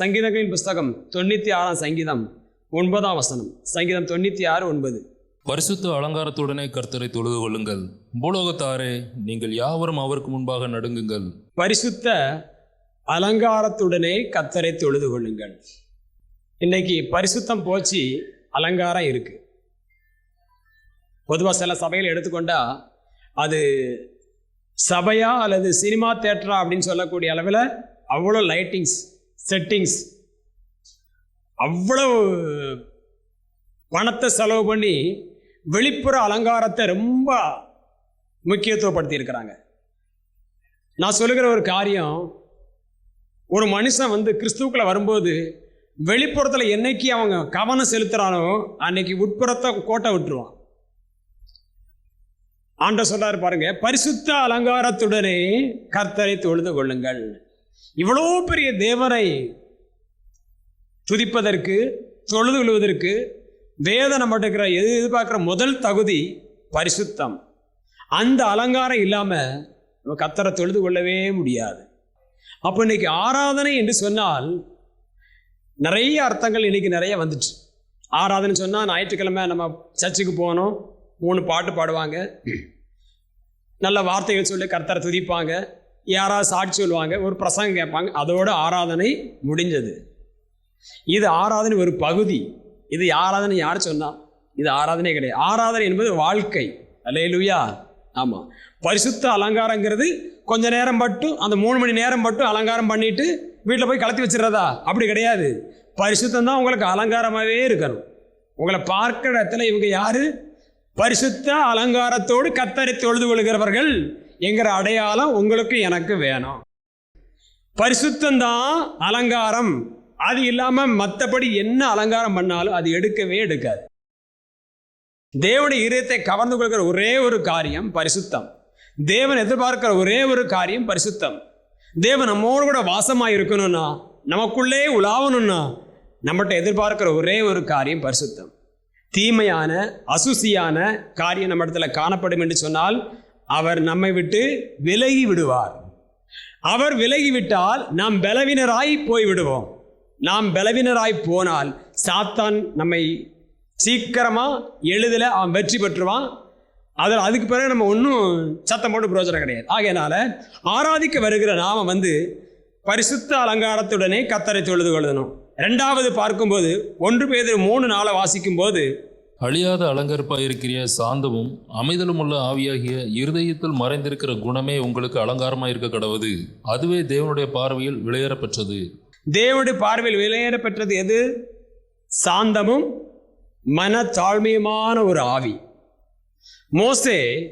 சங்கீதங்களின் புஸ்தகம் தொண்ணூற்றி ஆறாம் சங்கீதம் ஒன்பதாம் வசனம். சங்கீதம் தொண்ணூற்றி ஆறு ஒன்பது. பரிசுத்த அலங்காரத்துடனே கர்த்தரை தொழுது கொள்ளுங்கள். பூலோகத்தாரே நீங்கள் யாவரும் அவருக்கு முன்பாக நடுங்குங்கள். பரிசுத்த அலங்காரத்துடனே கத்தரை தொழுது கொள்ளுங்கள். இன்னைக்கு பரிசுத்தம் போச்சு அலங்காரம் இருக்கு. பொதுவாக சில சபைகள் எடுத்துக்கொண்டா அது சபையா அல்லது சினிமா தேட்டரா அப்படின்னு சொல்லக்கூடிய அளவில் அவ்வளோ லைட்டிங்ஸ் செட்டிங்ஸ் அவ்வளவு பணத்தை செலவு பண்ணி வெளிப்புற அலங்காரத்தை ரொம்ப முக்கியத்துவப்படுத்தி இருக்கிறாங்க நான் சொல்லுகிற ஒரு காரியம் ஒரு மனுஷன் வந்து கிறிஸ்துவுக்குள்ள வரும்போது வெளிப்புறத்தில் என்னைக்கு அவங்க கவனம் செலுத்துகிறானோ அன்னைக்கு உட்புறத்தை கோட்டை விட்டுருவான். ஆண்ட சொல்றாரு பாருங்க பரிசுத்த அலங்காரத்துடனே கர்த்தரை தொழுது கொள்ளுங்கள். இவ்வளோ பெரிய தேவனை துதிப்பதற்கு தொழுது கொள்வதற்கு வேதனை மட்டுக்கிற எது எதிர்பார்க்குற முதல் தகுதி பரிசுத்தம். அந்த அலங்காரம் இல்லாமல் நம்ம கத்தரை தொழுது கொள்ளவே முடியாது. அப்போ இன்னைக்கு ஆராதனை என்று சொன்னால் நிறைய அர்த்தங்கள் இன்னைக்கு நிறைய வந்துச்சு. ஆராதனை சொன்னால் ஞாயிற்றுக்கிழமை நம்ம சர்ச்சுக்கு போகணும் மூணு பாட்டு பாடுவாங்க. நல்ல வார்த்தைகள் சொல்லி கர்த்தரை துதிப்பாங்க. யாராவது சாட்சி சொல்லுவாங்க ஒரு பிரசங்கம் கேட்பாங்க அதோட ஆராதனை முடிஞ்சது. இது ஆராதனை ஒரு பகுதி. இது ஆராதனை யார் சொன்னா? இது ஆராதனை கிடையாது. ஆராதனை என்பது வாழ்க்கை. அல்லேலூயா. ஆமாம் பரிசுத்த அலங்காரங்கிறது கொஞ்ச நேரம் மட்டும் அந்த மூணு மணி நேரம் மட்டும் அலங்காரம் பண்ணிட்டு வீட்டில் போய் கலத்தி வச்சிடறதா? அப்படி கிடையாது. பரிசுத்தம் தான் உங்களுக்கு அலங்காரமாகவே இருக்கணும். உங்களை பார்க்குற இடத்துல இவங்க யாரு? பரிசுத்த அலங்காரத்தோடு கத்தரை தொழுது கொள்கிறவர்கள். என்கிற அடையாளம் உங்களுக்கு எனக்கு வேணும். பரிசுத்தந்தான் அலங்காரம். அது இல்லாமல் மற்றபடி என்ன அலங்காரம் பண்ணாலும் அது எடுக்கவே எடுக்காது. தேவனுடைய இதயத்தை கவர்ந்து கொள்கிற ஒரே ஒரு காரியம் பரிசுத்தம். தேவன் எதிர்பார்க்கிற ஒரே ஒரு காரியம் பரிசுத்தம். தேவன் நம்மோடு கூட வாசமாக இருக்கணும்னா நமக்குள்ளே உலாவணும்னா நம்மகிட்ட எதிர்பார்க்கிற ஒரே ஒரு காரியம் பரிசுத்தம். தீமையான அசுசியான காரியம் நம்ம இடத்துல காணப்படும் என்று சொன்னால் அவர் நம்மை விட்டு விலகி விடுவார். அவர் விலகிவிட்டால் நாம் பலவினராய் போய் விடுவோம். நாம் பலவினராய் போனால் சாத்தான் நம்மை சீக்கிரமாக எளிதில் அவன் வெற்றி பெற்றுவான். அதில் அதுக்கு பிறகு நம்ம ஒன்றும் சத்தம் போட்டு பிரயோஜனம் கிடையாது. ஆகையினால ஆராதிக்க வருகிற நாம வந்து பரிசுத்த அலங்காரத்துடனே கத்தரை தொழுது கொள்ளணும். ரெண்டாவது பார்க்கும்போது ஒன்று பேர் மூணு நாளை வாசிக்கும் போது அழியாத அலங்கரிப்பாயிருக்கிற சாந்தமும் அமைதலும் உள்ள ஆவியாகிய இருதயத்தில் மறைந்திருக்கிற குணமே உங்களுக்கு அலங்காரமாயிருக்க கடவுது. அதுவே தேவனுடைய பார்வையில் விளையேறப்பெற்றது. தேவனுடைய பார்வையில் விளையேறப்பெற்றது எது? சாந்தமும் மனத்தாழ்மையுமான ஒரு ஆவி. மோசே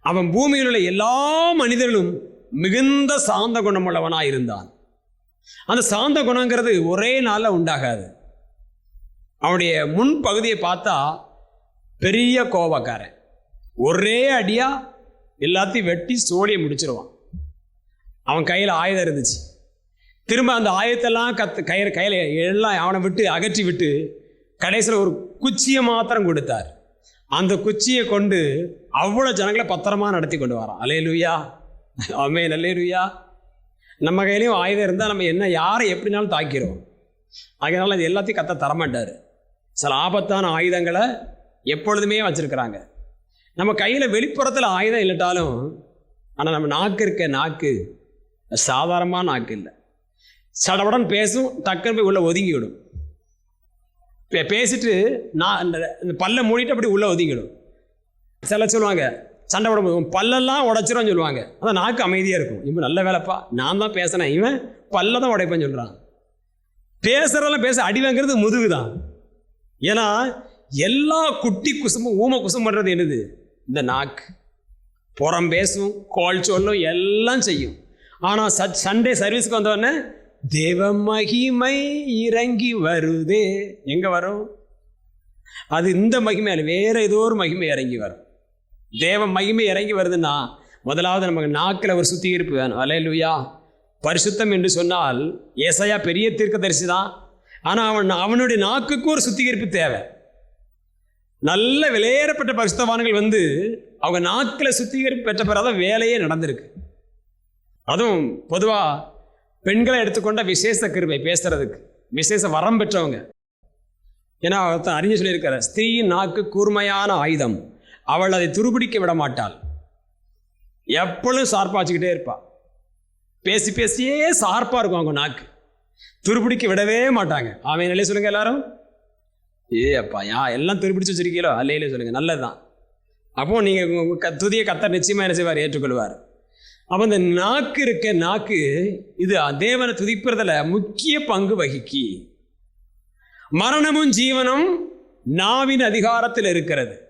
அவன் பூமியில் உள்ள எல்லா மனிதர்களும் மிகுந்த சாந்த குணமுள்ளவனாக இருந்தான் அந்த சாந்த குணங்கிறது ஒரே நாளில் உண்டாகாது. அவனுடைய முன் பகுதியை பார்த்தா பெரிய கோபக்காரன். ஒரே அடியா எல்லாத்தையும் வெட்டி சோழியை முடிச்சிருவான். அவன் கையில் ஆயுதம் இருந்துச்சு. திரும்ப அந்த ஆயத்தெல்லாம் கத்து கயிறு கையில் எல்லாம் அவனை விட்டு அகற்றி விட்டு கடைசியில் ஒரு குச்சியை மாத்திரம் கொடுத்தார். அந்த குச்சியை கொண்டு அவ்வளோ ஜனங்களை பத்திரமா நடத்தி கொண்டு வரான். அலே லூயா அவமே நல்லே லூயா நம்ம கையிலையும் ஆயுதம் இருந்தால் நம்ம என்ன யாரை எப்படினாலும் தாக்கிறோம். அதனால அது எல்லாத்தையும் கத்த தரமாட்டார். சில ஆபத்தான ஆயுதங்களை எப்பொழுதுமே வச்சிருக்கிறாங்க. நம்ம கையில் வெளிப்புறத்தில் ஆயுதம் இல்லட்டாலும் ஆனால் நம்ம நாக்கு இருக்க நாக்கு சாதாரணமாக நாக்கு இல்லை. சடபடன் பேசும் டக்குன்னு போய் உள்ளே ஒதுங்கிவிடும். பே பேசிட்டு நான் பல்ல இந்த பல்லை மூடிட்டு அப்படி உள்ளே ஒதுங்கிடும் சில சொல்லுவாங்க சண்டை போட உன் பல்லெல்லாம் உடைச்சிரும் சொல்லுவாங்க. அதான் நாக்கு அமைதியாக இருக்கும். இவன் நல்ல வேலைப்பா. நான் தான் பேசினேன். இவன் பல்ல தான் உடைப்பேன்னு சொல்கிறான் பேசுகிறதெல்லாம் பேச அடி வாங்குறது முதுகு தான் ஏன்னா எல்லா குட்டி குசும்பும் ஊம குசும் பண்ணுறது என்னது? இந்த நாக்கு. புறம் பேசும் கோல் சொல்லும் எல்லாம் செய்யும். ஆனால் ச சண்டே சர்வீஸ்க்கு வந்தோடனே தேவ மகிமை இறங்கி வருதே. எங்கே வரும்? அது இந்த மகிமை அல்ல வேறு ஏதோ ஒரு மகிமை இறங்கி வரும். தேவ மகிமை இறங்கி வருதுன்னா முதலாவது நமக்கு நாக்கில் ஒரு சுத்திகரிப்பு வேணும். அலையலுயா. பரிசுத்தம் என்று சொன்னால் ஏசையா பெரிய தீர்க்கதரிசி தான் ஆனால் அவன் அவனுடைய நாக்குக்கு ஒரு சுத்திகரிப்பு தேவை. நல்ல விலையேறப்பட்ட பரிசுத்தவான்கள் வந்து அவங்க நாக்கில் சுத்திகரிப்பு பெற்ற பிறகு தான் வேலையே நடந்திருக்கு. அதுவும் பொதுவாக பெண்களை எடுத்துக்கொண்ட விசேஷ கிருபை பேசுறதுக்கு விசேஷ வரம் பெற்றவங்க. ஏன்னா ஒருத்தன் அறிஞர் சொல்லியிருக்கார் ஸ்திரீயின் நாக்கு கூர்மையான ஆயுதம். அவள் அதை துருபிடிக்க விட மாட்டாள். எப்பொழுதும் சார்பாச்சுக்கிட்டே வச்சுக்கிட்டே பேசி பேசியே சார்பாக இருக்கும் அவங்க நாக்கு. துருப்பிடிக்க விடவே மாட்டாங்க. அவன் நிலையை சொல்லுங்க எல்லாரும். ஏ அப்பா யா எல்லாம் துருப்பிடிச்சு வச்சிருக்கீங்களோ? அல்லையிலே சொல்லுங்க. நல்லதுதான். அப்போ நீங்க உங்க க- துதிய கத்தர் நிச்சயமா என்ன செய்வார்? ஏற்றுக்கொள்வார். அப்போ இந்த நாக்கு இருக்க நாக்கு இது தேவனை துதிப்பதில் முக்கிய பங்கு வகிக்கி. மரணமும் ஜீவனும் நாவின் அதிகாரத்தில் இருக்கிறது.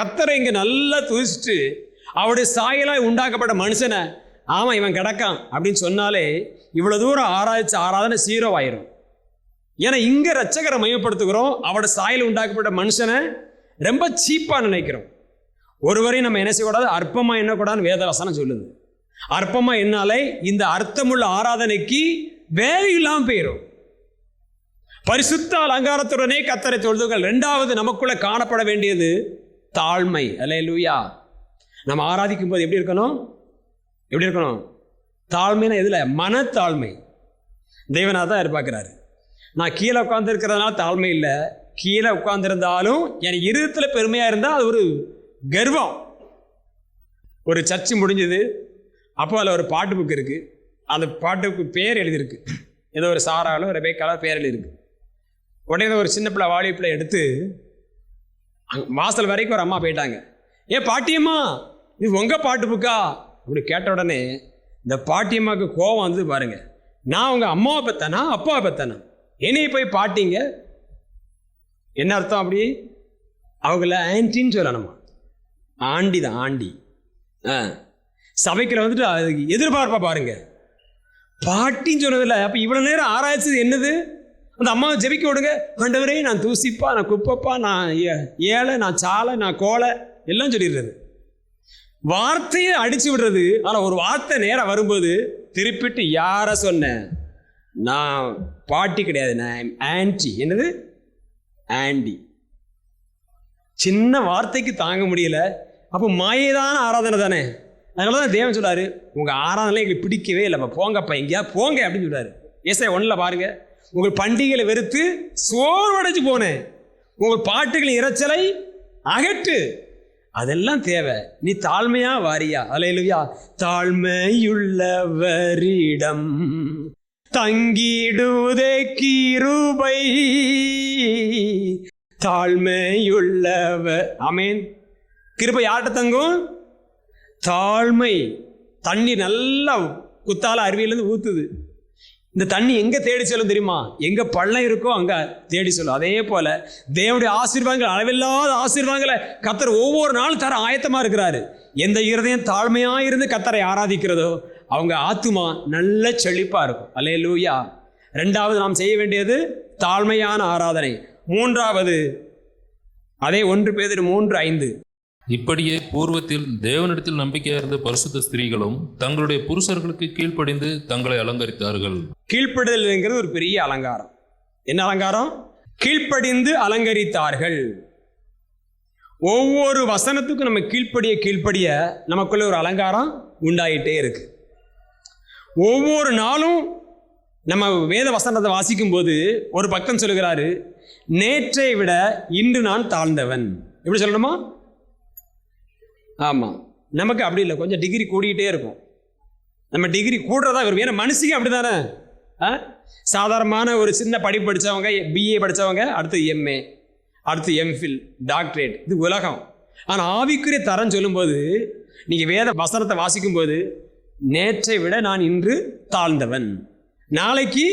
கத்தரை இங்க நல்லா துதிச்சுட்டு அவருடைய சாயலாய் உண்டாக்கப்பட்ட மனுஷனை ஆமா இவன் கிடக்கான் அப்படின்னு சொன்னாலே இவ்வளவு தூரம் ஆராய்ச்சி ஆராதனை சீரோ ஆயிரும் ஏன்னா இங்க ரச்சகரை மையப்படுத்துகிறோம். அவட சாயல் உண்டாக்கப்பட்ட மனுஷனை ரொம்ப சீப்பா நினைக்கிறோம். ஒருவரையும் நம்ம என்ன செய்யக்கூடாது? அற்பமா என்னக்கூடாதுன்னு வேதவசனம் சொல்லுது. அற்பமா என்னாலே இந்த அர்த்தமுள்ள ஆராதனைக்கு வேலை இல்லாமல் போயிடும் பரிசுத்த அலங்காரத்துடனே கத்தரை தொழுதுகள். ரெண்டாவது நமக்குள்ள காணப்பட வேண்டியது தாழ்மை. அல்லேலூயா. நம்ம ஆராதிக்கும் போது எப்படி இருக்கணும்? எப்படி இருக்கணும்? தாழ்மைனா எதில்? மனத்தாழ்மை. தெய்வனாக தான் எதிர்பார்க்குறாரு. நான் கீழே உட்காந்துருக்கிறதுனால தாழ்மை இல்லை. கீழே உட்காந்துருந்தாலும் என் இருதத்தில் பெருமையாக இருந்தால் அது ஒரு கர்வம். ஒரு சர்ச்சு முடிஞ்சது. அப்போ அதில் ஒரு பாட்டு புக் இருக்குது அந்த பாட்டுக்கு பேர் எழுதியிருக்கு. ஏதோ ஒரு சாராலோ ரெபேக்காலோ பேர் எழுதியிருக்கு. உடனே ஒரு சின்ன பிள்ளை வாலி பிள்ளை எடுத்து அங் வாசல் வரைக்கும் ஒரு அம்மா போயிட்டாங்க. ஏன் பாட்டியம்மா இது உங்கள் பாட்டு புக்கா அப்படி கேட்ட உடனே இந்த பாட்டியம்மாவுக்கு கோவம் வந்து பாருங்க. நான் உங்கள் அம்மாவை பெத்தனா அப்பாவை பெத்தனா? என்னையை போய் பாட்டிங்க? என்ன அர்த்தம் அப்படி? அவங்கள ஆன்டின்னு சொல்லணுமா? ஆண்டி தான் ஆண்டி. ஆ. சபைக்கில் வந்துட்டு அதுக்கு எதிர்பார்ப்பா பாருங்க. பாட்டின்னு சொன்னதில்ல அப்போ இவ்வளோ நேரம் ஆராய்ச்சது என்னது? அந்த அம்மாவை ஜெபிக்க விடுங்க. ஆண்டவரே நான் தூசிப்பா நான் குப்பப்பா நான் ஏ- ஏழை நான் சாலை நான் கோலை எல்லாம் சொல்லிடுறது வார்த்தையை அடிச்சு விடுறது. ஆனால் ஒரு வார்த்தை நேராக வரும்போது திருப்பிட்டு யாரை சொன்னேன் நான் பாட்டி கிடையாது நான் ஆன்டி என்னது? ஆண்டி சின்ன வார்த்தைக்கு தாங்க முடியல. அப்போ மாயதான ஆராதனை தானே? அதனால தான் தேவன் சொல்கிறாரு உங்கள் ஆராதனை எங்களுக்கு பிடிக்கவே இல்லைப்பா போங்கப்பா எங்கேயா போங்க அப்படின்னு சொல்கிறாரு ஏசை ஒன்றில் பாருங்கள் உங்கள் பண்டிகைகளை வெறுத்து சோர்வடைஞ்சு போனேன். உங்கள் பாட்டுகளின் இரைச்சலை அகற்று. அதெல்லாம் தேவை. நீ தாழ்மையா வாரியா? அலையிலுயா தாழ்மையுள்ளவரிடம் தங்கிடுவதே கிருபை. தாழ்மையுள்ளவ அமேன் கிருபை யார்கிட்ட தங்கும்? தாழ்மை. தண்ணி நல்லா குத்தால அருவியிலேருந்து ஊத்துது. இந்த தண்ணி எங்க தேடி செல்லும் தெரியுமா? எங்க பள்ளம் இருக்கோ அங்க தேடி செல்லும். அதே போல தேவனுடைய ஆசீர்வாதங்கள் அளவில்லாத ஆசீர்வாதங்களை கத்தர் ஒவ்வொரு நாளும் தர ஆயத்தமா இருக்கிறாரு. எந்த இருதயம் தாழ்மையா இருந்து கத்தரை ஆராதிக்கிறதோ அவங்க ஆத்துமா நல்ல செழிப்பா இருக்கும். அல்லே லூயா ரெண்டாவது நாம் செய்ய வேண்டியது தாழ்மையான ஆராதனை. மூன்றாவது அதே ஒன்று பேதிரு மூன்று ஐந்து. இப்படியே பூர்வத்தில் தேவனிடத்தில் நம்பிக்கையார்ந்த பரிசுத்த ஸ்திரீகளும் தங்களுடைய புருஷர்களுக்கு கீழ்ப்படிந்து தங்களை அலங்கரித்தார்கள். கீழ்ப்படுதல்ங்கிறது ஒரு பெரிய அலங்காரம். என்ன அலங்காரம்? கீழ்ப்படிந்து அலங்கரித்தார்கள். ஒவ்வொரு வசனத்துக்கும் நம்ம கீழ்ப்படிய கீழ்ப்படிய நமக்குள்ள ஒரு அலங்காரம் உண்டாயிட்டே இருக்கு. ஒவ்வொரு நாளும் நம்ம வேத வசனத்தை வாசிக்கும் போது ஒரு பக்கம் சொல்லுகிறாரு நேற்றை விட இன்று நான் தாழ்ந்தவன். எப்படி சொல்லணுமா? ஆமாம் நமக்கு அப்படி இல்லை. கொஞ்சம் டிகிரி கூடிக்கிட்டே இருக்கும். நம்ம டிகிரி கூடுறதா வரும் ஏன்னா மனுஷங்க அப்படி தானே ஆ? சாதாரணமான ஒரு சின்ன படிப்பு படித்தவங்க பிஏ படித்தவங்க அடுத்து எம்ஏ அடுத்து எம்ஃபில் டாக்டரேட் இது உலகம். ஆனால் ஆவிக்குரிய தரம் சொல்லும்போது நீங்கள் வேத வசனத்தை வாசிக்கும்போது நேற்றை விட நான் இன்று தாழ்ந்தவன். நாளைக்கு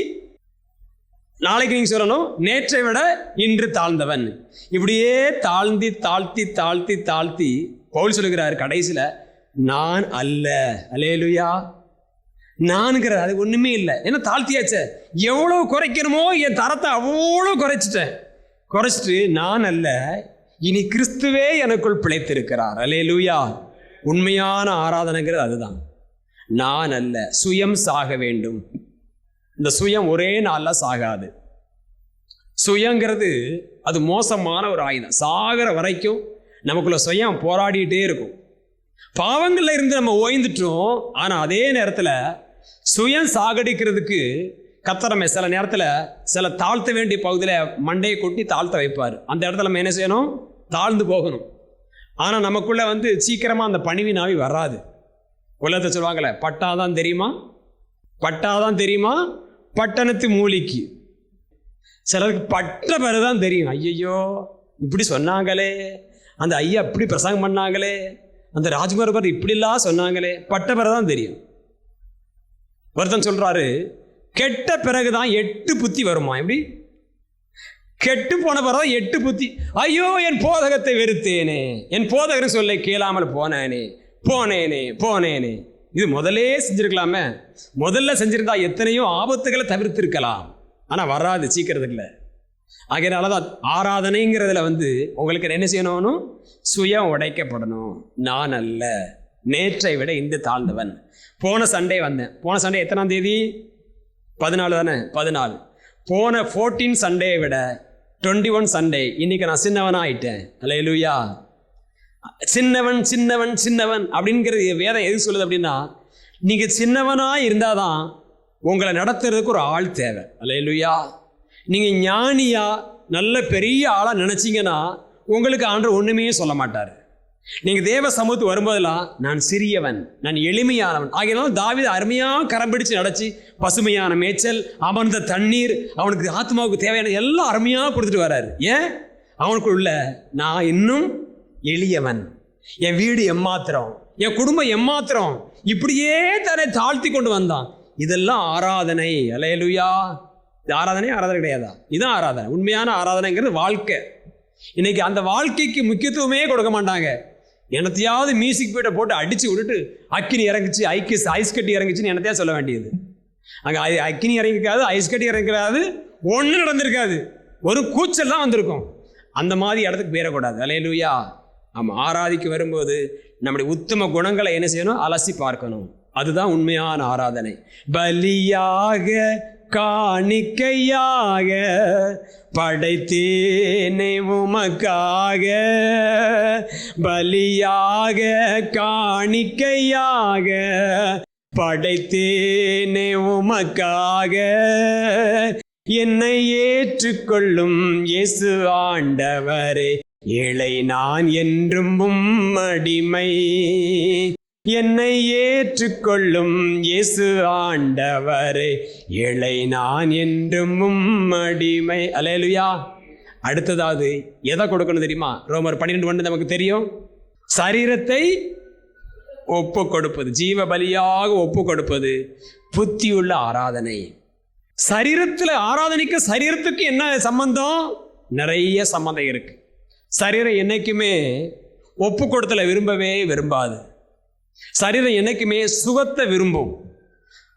நாளைக்கு நீங்கள் சொல்லணும் நேற்றை விட இன்று தாழ்ந்தவன். இப்படியே தாழ்ந்தி தாழ்த்தி தாழ்த்தி தாழ்த்தி பவுல் சொல்லுகிறார் கடைசியில் நான் அல்ல. அலேலுயா நானுங்கிற அது ஒன்றுமே இல்லை. ஏன்னா தாழ்த்தியாச்சே? எவ்வளோ குறைக்கணுமோ என் தரத்தை அவ்வளோ குறைச்சிட்டேன். குறைச்சிட்டு நான் அல்ல இனி கிறிஸ்துவே எனக்குள் பிழைத்திருக்கிறார். அலேலுயா உண்மையான ஆராதனைங்கிறது அதுதான். நான் அல்ல சுயம் சாக வேண்டும். இந்த சுயம் ஒரே நாளில் சாகாது. சுயங்கிறது அது மோசமான ஒரு ஆயுதம். சாகிற வரைக்கும் நமக்குள்ள சுயம் போராடிட்டே இருக்கும். பாவங்கள்ல இருந்து நம்ம ஓய்ந்துட்டோம் ஆனால் அதே நேரத்தில் சுயம் சாகடிக்கிறதுக்கு கத்தரமை சில நேரத்தில் சில தாழ்த்த வேண்டிய பகுதியில் மண்டையை கொட்டி தாழ்த்த வைப்பார். அந்த இடத்துல நம்ம என்ன செய்யணும்? தாழ்ந்து போகணும். ஆனால் நமக்குள்ள வந்து சீக்கிரமாக அந்த பணிவி நாவி வராது. உலகத்தை சொல்லுவாங்களே பட்டாதான் தெரியுமா? பட்டாதான் தெரியுமா? பட்டணத்து மூலிக்கு. சிலருக்கு பட்ட பிறகுதான் தெரியும். ஐயையோ இப்படி சொன்னாங்களே. அந்த ஐயா இப்படி பிரசங்கம் பண்ணாங்களே? அந்த ராஜ்குமார் இப்படிலாம் சொன்னாங்களே? பட்ட பிறகு தான் தெரியும். ஒருத்தன் சொல்கிறாரு கெட்ட பிறகு தான் எட்டு புத்தி வருமா? எப்படி? கெட்டு போன பிறகு எட்டு புத்தி. ஐயோ என் போதகத்தை வெறுத்தேனே. என் போதகர் சொல்ல கேளாமல் போனேனே. போனேனே போனேனே. இது முதலே செஞ்சிருக்கலாமே. முதல்ல செஞ்சுருந்தா எத்தனையோ ஆபத்துகளை தவிர்த்திருக்கலாம். ஆனால் வராது சீக்கிரத்துக்குள்ள. ஆகையினால தான் ஆராதனைங்கிறதுல வந்து உங்களுக்கு என்ன செய்யணும் சுயம் உடைக்கப்படணும். நான் அல்ல. நேற்றை விட இந்து தாழ்ந்தவன். போன சண்டே வந்தேன். போன சண்டே எத்தனாம் தேதி? பதினாலு தானே? பதினாலு. போன ஃபோர்டீன் சண்டேயை விட டுவெண்ட்டி ஒன் சண்டே. இன்னைக்கு நான் சின்னவன் ஆயிட்டேன் அல்லேலூயா சின்னவன் சின்னவன் சின்னவன் அப்படிங்கிறது வேதம் எது சொல்லுது அப்படின்னா நீங்கள் இருந்தால் இருந்தாதான் உங்களை நடத்துறதுக்கு ஒரு ஆள் தேவை. அல்லேலூயா நீங்கள் ஞானியாக நல்ல பெரிய ஆளாக நினச்சிங்கன்னா உங்களுக்கு ஆண்டவர் ஒன்றுமே சொல்ல மாட்டார். நீங்கள் தேவ சமூகத்து வரும்போதெல்லாம் நான் சிறியவன் நான் எளிமையானவன். ஆகையினாலும் தாவித அருமையாக கரம் பிடிச்சு நடச்சி பசுமையான மேய்ச்சல் அமர்ந்த தண்ணீர் அவனுக்கு ஆத்மாவுக்கு தேவையான எல்லாம் அருமையாக கொடுத்துட்டு வர்றாரு ஏன்? அவனுக்குள்ள நான் இன்னும் எளியவன். என் வீடு எம்மாத்திரம். என் குடும்பம் எம்மாத்திரம். இப்படியே தன்னை தாழ்த்தி கொண்டு வந்தான். இதெல்லாம் ஆராதனை. அலையலுயா. இது ஆராதனை ஆராதனை கிடையாதா? இதுதான் ஆராதனை. உண்மையான ஆராதனைங்கிறது வாழ்க்கை. இன்னைக்கு அந்த வாழ்க்கைக்கு முக்கியத்துவமே கொடுக்க மாட்டாங்க. என்னத்தையாவது மியூசிக் பீட்டை போட்டு அடித்து விட்டுட்டு அக்கினி இறங்குச்சு ஐக்கிஸ் ஐஸ் கட்டி இறங்குச்சுன்னு எனத்தையா சொல்ல வேண்டியது? அங்கே அக்கினி இறங்கிக்காது ஐஸ் கட்டி இறங்கிக்காது ஒன்றும் நடந்திருக்காது. ஒரு கூச்சல் தான் வந்திருக்கும். அந்த மாதிரி இடத்துக்கு போயிடக்கூடாது. அலையலூயா ஆமாம் ஆராதிக்கு வரும்போது நம்முடைய உத்தம குணங்களை என்ன செய்யணும்? அலசி பார்க்கணும். அதுதான் உண்மையான ஆராதனை. பலியாக காணிக்கையாக படைத்தேனே உமக்காக. பலியாக காணிக்கையாக படைத்தேனே உமக்காக. என்னை ஏற்றுக்கொள்ளும் இயேசு ஆண்டவரே இளை நான் என்றும் அடிமை. என்னை ஏற்றுக்கொள்ளும் இயேசு ஆண்டவரே. இளை நான் என்றும் அடிமை. அலையலுயா அடுத்ததாவது எதை கொடுக்கணும் தெரியுமா? ரோமர் பன்னிரெண்டு ஒன்று நமக்கு தெரியும். சரீரத்தை ஒப்பு கொடுப்பது ஜீவ பலியாக ஒப்பு கொடுப்பது புத்தியுள்ள ஆராதனை. சரீரத்தில் ஆராதனைக்கு சரீரத்துக்கு என்ன சம்பந்தம்? நிறைய சம்மந்தம் இருக்கு. சரீரம் என்னைக்குமே ஒப்பு கொடுத்தல விரும்பவே விரும்பாது. சரீரம் என்னைக்குமே சுகத்தை விரும்பும்.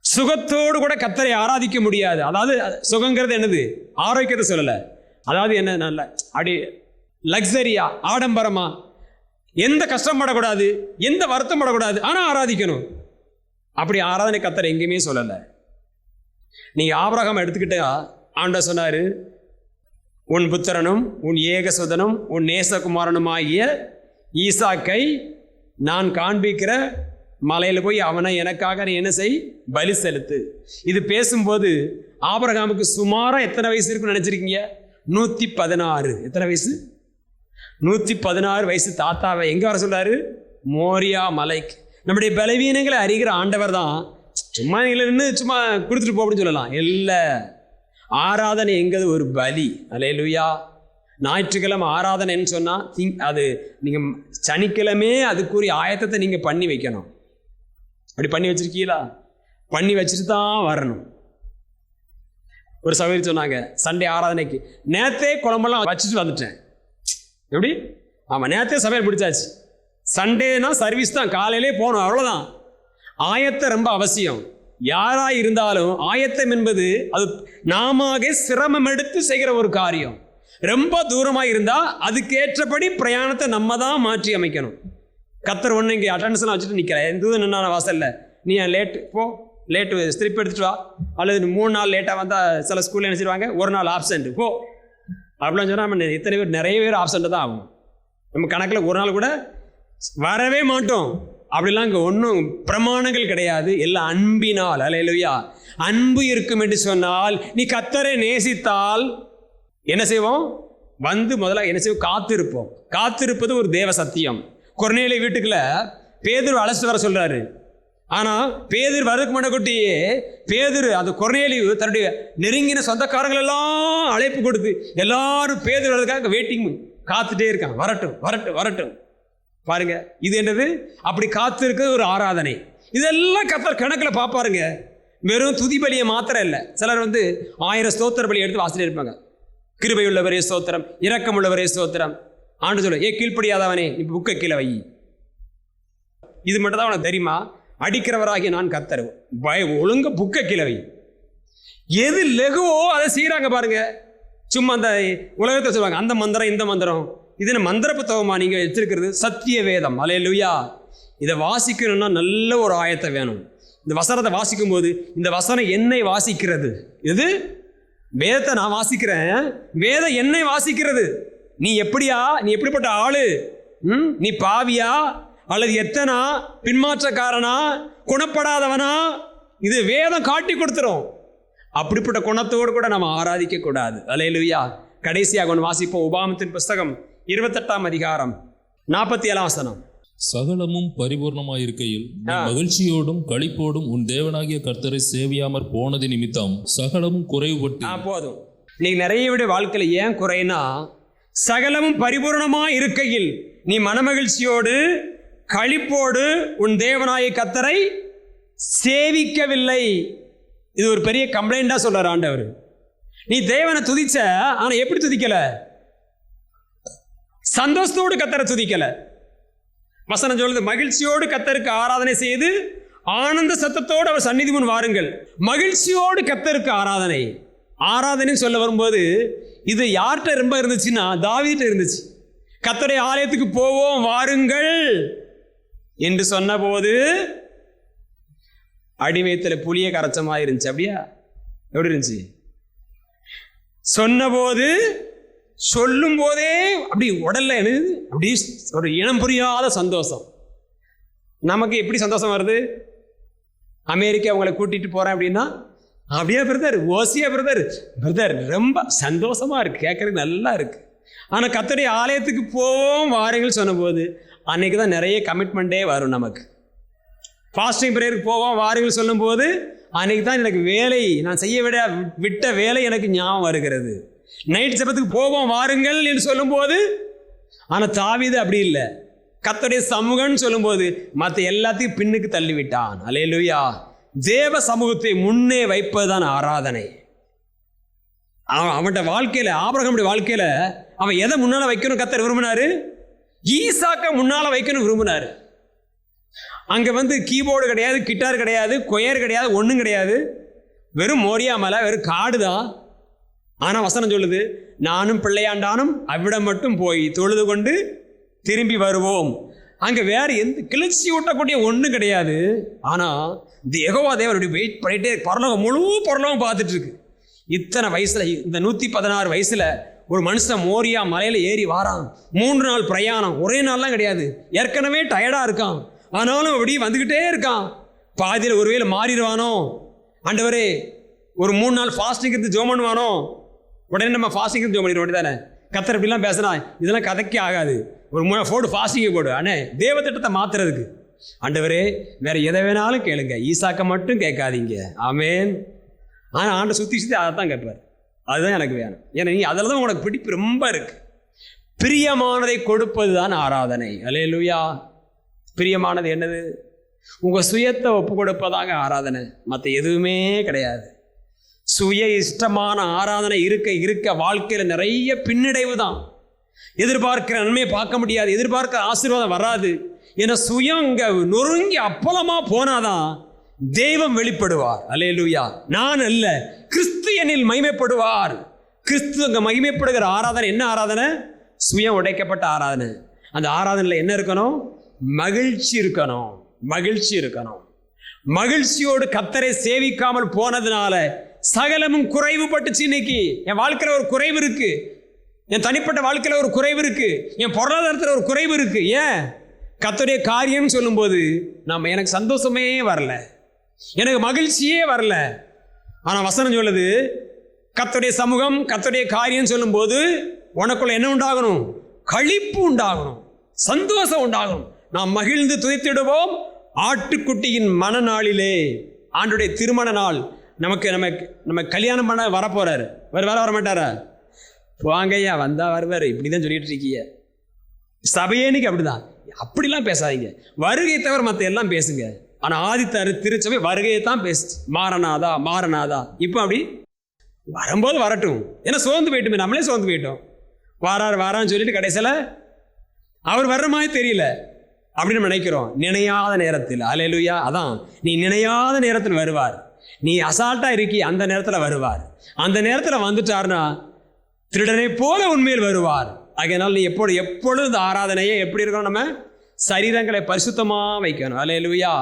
சுகத்தோடு கூட கத்தரை ஆராதிக்க முடியாது. அதாவது சுகங்கிறது என்னது? ஆரோக்கியத்தை சொல்லலை. அதாவது என்ன? நல்ல அப்படி லக்ஸரியா ஆடம்பரமா? எந்த கஷ்டம் படக்கூடாது எந்த வருத்தம் படக்கூடாது ஆனால் ஆராதிக்கணும். அப்படி ஆராதனை கத்தரை எங்கேயுமே சொல்லலை. நீங்கள் ஆபரகம் எடுத்துக்கிட்டா ஆண்ட சொன்னார் உன் புத்திரனும் உன் ஏகசுதனும் உன் நேசகுமாரனுமாகிய ஈசாக்கை நான் காண்பிக்கிற மலையில் போய் அவனை எனக்காக நீ என்ன செய்? பலி செலுத்து. இது பேசும்போது ஆபரகாமுக்கு சுமாராக எத்தனை வயசு இருக்குன்னு நினச்சிருக்கீங்க? நூற்றி பதினாறு எத்தனை வயசு? நூற்றி பதினாறு வயசு தாத்தாவை எங்கே வர சொல்கிறாரு மோரியா மலைக்கு. நம்முடைய பலவீனங்களை அறிகிற ஆண்டவர் தான் சும்மா நீங்கள் நின்று சும்மா கொடுத்துட்டு போ அப்படின்னு சொல்லலாம். இல்லை. ஆராதனை எங்கிறது ஒரு பலி. அலையலுயா. ஞாயிற்றுக்கிழமை ஆராதனைன்னு சொன்னால் திங் அது நீங்கள் சனிக்கிழமே அதுக்குரிய ஆயத்தத்தை நீங்கள் பண்ணி வைக்கணும். அப்படி பண்ணி வச்சுருக்கீங்களா? பண்ணி வச்சுட்டு தான் வரணும். ஒரு சகோதரி சொன்னாங்க சண்டே ஆராதனைக்கு. நேத்தே குழம்பெல்லாம் வச்சுட்டு வந்துட்டேன். எப்படி? ஆமாம் நேத்தே சமையல் பிடிச்சாச்சு. சண்டேனா சர்வீஸ் தான் காலையிலே போகணும் அவ்வளோதான் ஆயத்தம் ரொம்ப அவசியம். யாராக இருந்தாலும் ஆயத்தம் என்பது அது நாம சிரமம் எடுத்து செய்கிற ஒரு காரியம். ரொம்ப தூரமாக இருந்தால் அதுக்கேற்றபடி பிரயாணத்தை நம்ம தான் மாற்றி அமைக்கணும். கத்தர் ஒன்று இங்கே அட்டண்டன்ஸ்லாம் வச்சுட்டு நிற்கிறேன் எந்த தூரம் நின்னா வாசல்ல. நீ லேட்டு போ. லேட்டு ஸ்ட்ரிப் எடுத்துட்டு வா. அல்லது மூணு நாள் லேட்டாக வந்தால் சில ஸ்கூலில் நினச்சிடுவாங்க ஒரு நாள் ஆப்சண்ட் போ. அப்படின்னு சொன்னால் நம்ம இத்தனை பேர் நிறைய பேர் ஆப்சண்ட் தான் ஆகும் நம்ம கணக்கில் ஒரு நாள் கூட வரவே மாட்டோம். அப்படிலாம் இங்கே ஒன்றும் பிரமாணங்கள் கிடையாது. எல்லாம் அன்பினால் அலையலுயா அன்பு இருக்கும் என்று சொன்னால் நீ கத்தரை நேசித்தால் என்ன செய்வோம்? வந்து முதல்ல என்ன செய்வோம்? காத்திருப்போம். காத்திருப்பது ஒரு தேவ சத்தியம். கொர்நேலை வீட்டுக்குள்ள பேதர் அழைச்சிட்டு வர சொல்றாரு. ஆனால் பேதர் வரதுக்கு முன்னக்கூட்டியே பேதர் அந்த கொர்நேலியு தன்னுடைய நெருங்கின சொந்தக்காரங்கள் எல்லாம் அழைப்பு கொடுத்து எல்லாரும் பேதர் வர்றதுக்காக வெயிட்டிங் காத்துட்டே இருக்கான் வரட்டும் வரட்டும் வரட்டும். பாருங்க இது என்னது? அப்படி காத்திருக்கிறது ஒரு ஆராதனை. இதெல்லாம் கத்தர் கணக்கில் பார்ப்பாருங்க வெறும் துதி பலியை மாத்திரம் இல்லை. சிலர் வந்து ஆயிரம் ஸ்தோத்திர பலி எடுத்து வாசிட்டு இருப்பாங்க. கிருபையுள்ளவரே சோத்திரம் ஸ்தோத்திரம். இரக்கம் உள்ளவரே சோத்திரம் ஆண்டு சொல்ல ஏ கீழ்ப்படியாதவனே நீ புக்கை கீழே வை. இது மட்டும் தான் உனக்கு தெரியுமா? அடிக்கிறவராகிய நான் கத்தர் பய ஒழுங்க புக்கை கீழே வை. எது லெகுவோ அதை செய்கிறாங்க பாருங்க. சும்மா அந்த உலகத்தை சொல்லுவாங்க அந்த மந்திரம் இந்த மந்திரம். இது மந்திர புத்தகமா நீங்கள் வச்சிருக்கிறது? சத்திய வேதம். அலையலுயா. இதை வாசிக்கணும்னா நல்ல ஒரு ஆயத்தை வேணும். இந்த வசனத்தை வாசிக்கும் போது இந்த வசனம் என்னை வாசிக்கிறது? எது? வேதத்தை நான் வாசிக்கிறேன். வேதம் என்னை வாசிக்கிறது. நீ எப்படியா? நீ எப்படிப்பட்ட ஆளு? ம்? நீ பாவியா? அல்லது எத்தனா? பின்மாற்றக்காரனா? குணப்படாதவனா? இது வேதம் காட்டி கொடுத்துரும். அப்படிப்பட்ட குணத்தோடு கூட நம்ம ஆராதிக்க கூடாது. அலையலுவியா கடைசியாக ஒன்று வாசிப்போம். உபாமத்தின் புஸ்தகம் இருபத்தெட்டாம் அதிகாரம். நாற்பத்தி ஏழாம் வசனம். சகலமும் பரிபூர்ணமாயிருக்கையில் நீ. மகிழ்ச்சியோடும் களிப்போடும் உன் தேவனாகிய கர்த்தரை சேவியாமற் போனது நிமித்தம் சகலமும் குறைவுபட்டு போதும். இன்னைக்கு நிறைய விட வாழ்க்கையில் ஏன் குறைனா சகலமும் பரிபூரணமாக இருக்கையில் நீ மனமகிழ்ச்சியோடு களிப்போடு உன் தேவனாய கத்தரை சேவிக்கவில்லை. இது ஒரு பெரிய கம்ப்ளைண்டாக சொல்றார் ஆண்டவர். நீ தேவனை துதிச்ச ஆனால் எப்படி துதிக்கல? சந்தோஷத்தோடு கத்தரை துதிக்கல. வசனம் சொல்லுது மகிழ்ச்சியோடு கத்தருக்கு ஆராதனை செய்து ஆனந்த சத்தத்தோடு அவர் சந்நிதி முன் வாருங்கள். மகிழ்ச்சியோடு கத்தருக்கு ஆராதனை. ஆராதனைன்னு சொல்ல வரும்போது இது யார்கிட்ட ரொம்ப இருந்துச்சுன்னா தாவிட்ட இருந்துச்சு. கத்தருடைய ஆலயத்துக்கு போவோம் வாருங்கள் என்று சொன்னபோது அடிமையத்தில் புளிய கரைச்சமாக இருந்துச்சு அப்படியா? எப்படி இருந்துச்சு? சொன்னபோது சொல்லும் போதே அப்படி உடல்ல எழுது அப்படி ஒரு இனம் புரியாத சந்தோஷம். நமக்கு எப்படி சந்தோஷம் வருது? அமெரிக்கா உங்களை கூட்டிட்டு போறேன் அப்படின்னா அப்படியே பிரதர் ஓசியா பிரதர் பிரதர் ரொம்ப சந்தோஷமா இருக்கு. கேட்கறதுக்கு நல்லா இருக்கு. ஆனால் கத்தடி ஆலயத்துக்கு போவோம் வாருங்கள் சொன்னபோது அன்னைக்கு தான் நிறைய கமிட்மெண்ட்டே வரும் நமக்கு. ஃபாஸ்டிங் ப்ரேயருக்கு போவோம் வாருங்கள் சொல்லும்போது அன்னைக்கு தான் எனக்கு வேலை நான் செய்ய விட விட்ட வேலை எனக்கு ஞாபகம் வருகிறது. நைட் ஜபத்துக்கு போவோம் வாருங்கள் என்று சொல்லும்போது ஆனால் தாவிது அப்படி இல்லை. கத்தருடைய சமூகம்னு சொல்லும்போது மற்ற எல்லாத்தையும் பின்னுக்கு தள்ளிவிட்டான். அலேலுயா தேவ சமூகத்தை முன்னே வைப்பதுதான் ஆராதனை. அவன் அவன்கிட்ட வாழ்க்கையில் ஆபரகமுடைய வாழ்க்கையில் அவன் எதை முன்னால் வைக்கணும் கத்தர் விரும்பினாரு? ஈசாக்க முன்னால் வைக்கணும் விரும்பினாரு. அங்கே வந்து கீபோர்டு கிடையாது கிட்டார் கிடையாது கொயர் கிடையாது ஒன்றும் கிடையாது. வெறும் மோரியா மலை வெறும் காடு தான் ஆனால் வசனம் சொல்லுது நானும் பிள்ளையாண்டானும் அவ்விடம் மட்டும் போய் தொழுது கொண்டு திரும்பி வருவோம். அங்கே வேறு எந்த கிளர்ச்சி ஊட்டக்கூடிய ஒன்றும் கிடையாது. ஆனால் இந்த எகோவா தேவர் வெயிட் பண்ணிகிட்டே பரலோகம் முழு பரலோகம் பார்த்துட்டு இருக்கு இத்தனை வயசில் இந்த நூற்றி பதினாறு வயசில் ஒரு மனுஷன் மோரியா மலையில் ஏறி வாரான். மூன்று நாள் பிரயாணம். ஒரே நாள்லாம் கிடையாது. ஏற்கனவே டயர்டாக இருக்கான். ஆனாலும் அப்படியே வந்துக்கிட்டே இருக்கான். பாதியில் ஒருவேளை மாறிடுவானோ? ஆண்டவரே ஒரு மூணு நாள் ஃபாஸ்டிங் இருந்து ஜோம் பண்ணுவானோ? உடனே நம்ம ஃபாஸ்டிங் இருந்து ஜோம் பண்ணிட வேண்டியதானே கத்தர் இப்படிலாம் பேசினா இதெல்லாம் கதைக்கே ஆகாது. ஒரு மூணு போடு ஃபாஸ்டிங்கை போடு. அண்ணே தேவ திட்டத்தை மாத்துறதுக்கு. ஆண்டவரே வேற எதை வேணாலும் கேளுங்க. ஈசாக்க மட்டும் கேட்காதீங்க. ஆமேன். ஆனால் ஆண்டை சுற்றி சுற்றி அதை தான் கேட்பார். அதுதான் எனக்கு வேணும். ஏன்னா நீ அதில் தான் உனக்கு பிடிப்பு ரொம்ப இருக்கு. பிரியமானதை கொடுப்பது தான் ஆராதனை. அலேலுயா பிரியமானது என்னது? உங்கள் சுயத்தை ஒப்பு கொடுப்பதாங்க ஆராதனை. மற்ற எதுவுமே கிடையாது. சுய இஷ்டமான ஆராதனை இருக்க இருக்க வாழ்க்கையில் நிறைய பின்னடைவு தான். எதிர்பார்க்கிற நன்மையை பார்க்க முடியாது எதிர்பார்க்கிற ஆசீர்வாதம் வராது. ஏன்னா சுயம் இங்கே நொறுங்கி அப்பளமாக போனாதான் தெய்வம் வெளிப்படுவார். அல்லேலூயா. நான் அல்ல கிறிஸ்து என்னில் மகிமைப்படுவார். கிறிஸ்து அங்கே மகிமைப்படுகிற ஆராதனை என்ன ஆராதனை? சுயம் உடைக்கப்பட்ட ஆராதனை. அந்த ஆராதனையில் என்ன இருக்கணும்? மகிழ்ச்சி இருக்கணும். மகிழ்ச்சி இருக்கணும். மகிழ்ச்சியோடு கத்தரை சேவிக்காமல் போனதுனால சகலமும் குறைவுபட்டுச்சு இன்னைக்கு. என் வாழ்க்கையில் ஒரு குறைவு இருக்கு. என் தனிப்பட்ட வாழ்க்கையில் ஒரு குறைவு இருக்கு. என் பொருளாதாரத்தில் ஒரு குறைவு இருக்கு. ஏன்? கத்துடைய காரியம்னு சொல்லும்போது நம்ம எனக்கு சந்தோஷமே வரல. எனக்கு மகிழ்ச்சியே வரல. ஆனால் வசனம் சொல்லுது கர்த்தருடைய சமூகம் கத்தோடைய காரியம் சொல்லும்போது உனக்குள்ள என்ன உண்டாகணும்? கழிப்பு உண்டாகணும். சந்தோஷம் உண்டாகணும். நாம் மகிழ்ந்து துதித்திடுவோம். ஆட்டுக்குட்டியின் மனநாளிலே. ஆண்டுடைய திருமண நாள். நமக்கு நம்ம நம்ம கல்யாணம் பண்ண வரப்போகிறாரு வர வர வர மாட்டாரா வாங்கய்யா வந்தால் வருவார். இப்படி தான் சொல்லிட்டு இருக்கீங்க. சபையேனிக்கு அப்படிதான். அப்படிலாம் பேசாதீங்க. வருகை தவிர மற்ற எல்லாம் பேசுங்க. ஆனால் ஆதித்தாரு திருச்சபை வருகையை தான் பேசுச்சு. மாறனாதா மாறனாதா. இப்போ அப்படி வரும்போது வரட்டும். ஏன்னா சோர்ந்து போயிட்டுமே. நம்மளே சோர்ந்து போயிட்டோம். வாரார் வாரான்னு சொல்லிட்டு கடைசியில் அவர் வர்ற மாதிரி தெரியல. அப்படின்னு நினைக்கிறோம். நினையாத நேரத்தில். அலையலுயா. அதான். நீ நினையாத நேரத்தில் வருவார். நீ அசால்ட்டா இருக்கி அந்த நேரத்தில் வருவார். அந்த நேரத்தில் வந்துட்டார்னா திருடனை போல உண்மையில் வருவார். அதனால் நீ எப்பொழுது எப்பொழுது இந்த ஆராதனையை எப்படி இருக்கணும் நம்ம? சரீரங்களை பரிசுத்தமாக வைக்கணும். அலையலுயா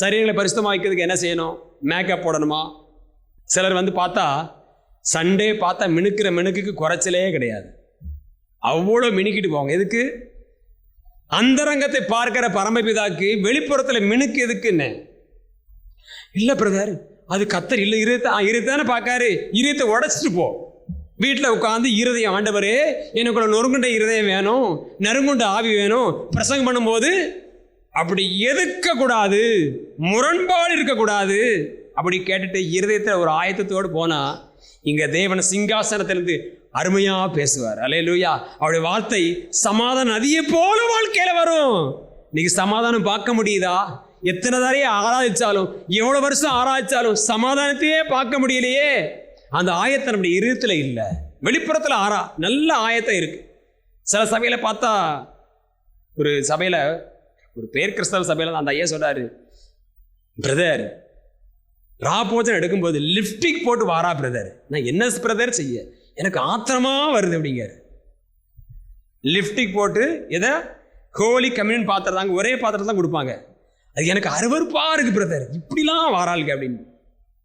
சரீரங்களை பரிசுத்தமாக வைக்கிறதுக்கு என்ன செய்யணும்? மேக்கப் போடணுமா? சிலர் வந்து பார்த்தா சண்டே பார்த்தா மினுக்கிற மினுக்குக்கு குறைச்சலே கிடையாது. அவ்வளோ மினுக்கிட்டு போவாங்க. எதுக்கு? அந்தரங்கத்தை பார்க்கிற பரமபிதாக்கு வெளிப்புறத்தில் மினுக்கு எதுக்குன்னு? இல்லை பிரதர் அது கத்தர் இல்லை இருத்த இருத்தானே பார்க்காரு. இருத்தை உடச்சிட்டு போ. வீட்டில் உட்காந்து இருதயம் ஆண்டவரே எனக்குள்ள நொறுங்குண்ட இருதயம் வேணும் நறுங்குண்ட ஆவி வேணும். பிரசங்கம் பண்ணும்போது அப்படி எதுக்கக்கூடாது முரண்பாடு இருக்கக்கூடாது அப்படி கேட்டுட்டு இருதயத்தில் ஒரு ஆயத்தத்தோடு போனால் இங்கே தேவன சிங்காசனத்திலிருந்து அருமையாக பேசுவார். அலையலூயா அவருடைய வார்த்தை சமாதானம் நதியை போல வாழ்க்கையில் வரும். இன்னைக்கு சமாதானம் பார்க்க முடியுதா? எத்தனை தரையே ஆராதிச்சாலும் எவ்வளோ வருஷம் ஆராதிச்சாலும் சமாதானத்தையே பார்க்க முடியலையே. அந்த ஆயத்தை நம்முடைய இருத்தில் இல்லை. வெளிப்புறத்தில் ஆறா நல்ல ஆயத்தம் இருக்கு. சில சபையில் பார்த்தா ஒரு சபையில் ஒரு பேர் கிறிஸ்தவ சபையில் அந்த ஐயா சொல்கிறாரு பிரதர் ரா போஜன் எடுக்கும்போது லிப்டிக் போட்டு வாரா பிரதர் நான் என்ன பிரதர் செய்ய? எனக்கு ஆத்திரமா வருது அப்படிங்காரு லிப்டிக் போட்டு எதை? ஹோலி கம்யூனியன் பாத்திரம் தாங்க ஒரே பாத்திரம் தான் கொடுப்பாங்க. அது எனக்கு அருவறுப்பாக இருக்கு பிரதர் இப்படிலாம் வாராளுங்க அப்படின்னு.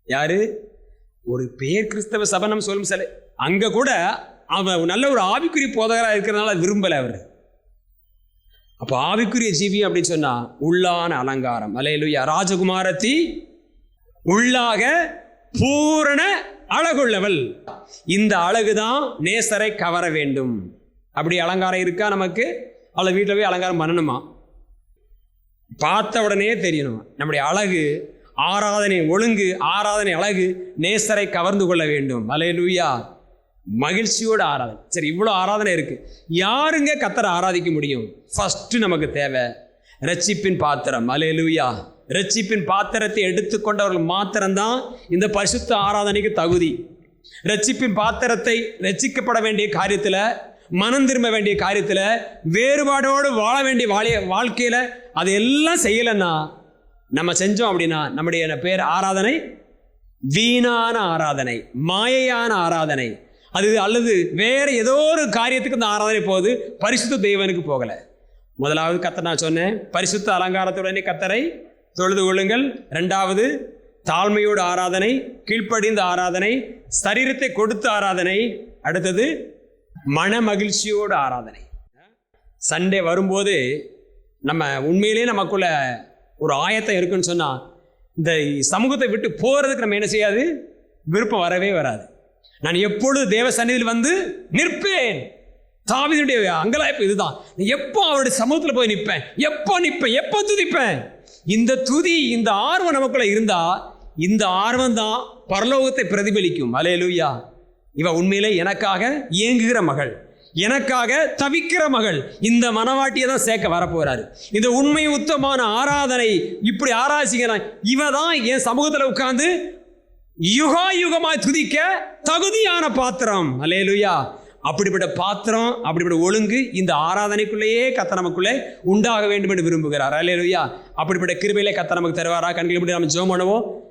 யாரு? ஒரு பேர் கிறிஸ்தவ சபனம் சொல்லும் சில. அங்க கூட அவன் நல்ல ஒரு ஆவிக்குரிய போதகராக இருக்கிறதுனால விரும்பலை அவர். அப்போ ஆவிக்குரிய ஜீவி அப்படின்னு சொன்னா உள்ளான அலங்காரம். அலையலுயா ராஜகுமாரத்தி உள்ளாக பூரண அழகுள்ளவள். இந்த அழகுதான் நேசரை கவர வேண்டும். அப்படி அலங்காரம் இருக்கா நமக்கு? அவளை வீட்டில் போய் அலங்காரம் பண்ணணுமா? பார்த்த உடனே தெரியணும். நம்முடைய அழகு ஆராதனை ஒழுங்கு ஆராதனை அழகு நேசரை கவர்ந்து கொள்ள வேண்டும். அலையலுயா. மகிழ்ச்சியோட ஆராதனை. சரி இவ்வளோ ஆராதனை இருக்கு. யாருங்க கத்தரை ஆராதிக்க முடியும்? ஃபஸ்ட்டு நமக்கு தேவை ரட்சிப்பின் பாத்திரம். அலையலுயா. ரட்சிப்பின் பாத்திரத்தை எடுத்துக்கொண்டவர்கள் மாத்திரம்தான் இந்த பரிசுத்த ஆராதனைக்கு தகுதி. ரட்சிப்பின் பாத்திரத்தை ரட்சிக்கப்பட வேண்டிய காரியத்தில் மனம் திரும்ப வேண்டிய காரியத்தில் வேறுபாடோடு வாழ வேண்டிய வாழிய வாழ்க்கையில் அதையெல்லாம் செய்யலைன்னா நம்ம செஞ்சோம் அப்படின்னா நம்முடைய பேர்? ஆராதனை? வீணான ஆராதனை. மாயையான ஆராதனை. அது அல்லது வேறு ஏதோ ஒரு காரியத்துக்கு இந்த ஆராதனை போகுது பரிசுத்த தெய்வனுக்கு போகலை. முதலாவது கத்த நான் சொன்னேன் பரிசுத்த அலங்காரத்துடனே கத்தரை தொழுது கொள்ளுங்கள். ரெண்டாவது தாழ்மையோடு ஆராதனை கீழ்ப்படிந்த ஆராதனை சரீரத்தை கொடுத்த ஆராதனை. அடுத்தது மன மகிழ்ச்சியோடு ஆராதனை. சண்டே வரும்போது நம்ம உண்மையிலே நமக்குள்ள ஒரு ஆயத்தம் இருக்குன்னு சொன்னால் இந்த சமூகத்தை விட்டு போகிறதுக்கு நம்ம என்ன செய்யாது? விருப்பம் வரவே வராது. நான் எப்பொழுது தேவ சந்நிதியில் வந்து நிற்பேன்? தாவிதனுடைய அங்கலாய்ப்பு இதுதான். எப்போ அவருடைய சமூகத்தில் போய் நிற்பேன்? எப்போ நிற்பேன்? எப்போ துதிப்பேன்? இந்த துதி இந்த ஆர்வம் நமக்குள்ள இருந்தால் இந்த ஆர்வம் தான் பரலோகத்தை பிரதிபலிக்கும். அலையலுயா இவ உண்மையிலே எனக்காக இயங்குகிற மகள். எனக்காக தவிக்கிற மகள். இந்த மனவாட்டியை தான் சேர்க்க வரப்போகிறாரு இந்த உண்மை உத்தமான ஆராதனை இப்படி ஆராய்ச்சிக்கிறான் இவ தான் என் சமூகத்தில் உட்கார்ந்து யுகா யுகமாய் துதிக்க தகுதியான பாத்திரம். அலேலுயா அப்படிப்பட்ட பாத்திரம் அப்படிப்பட்ட ஒழுங்கு இந்த ஆராதனைக்குள்ளேயே கத்த நமக்குள்ளே உண்டாக வேண்டும் என்று விரும்புகிறார். அலேலுயா அப்படிப்பட்ட கிருபையிலே கத்த நமக்கு தருவாரா? கண்களை நம்ம ஜோம் பண்ணுவோம்.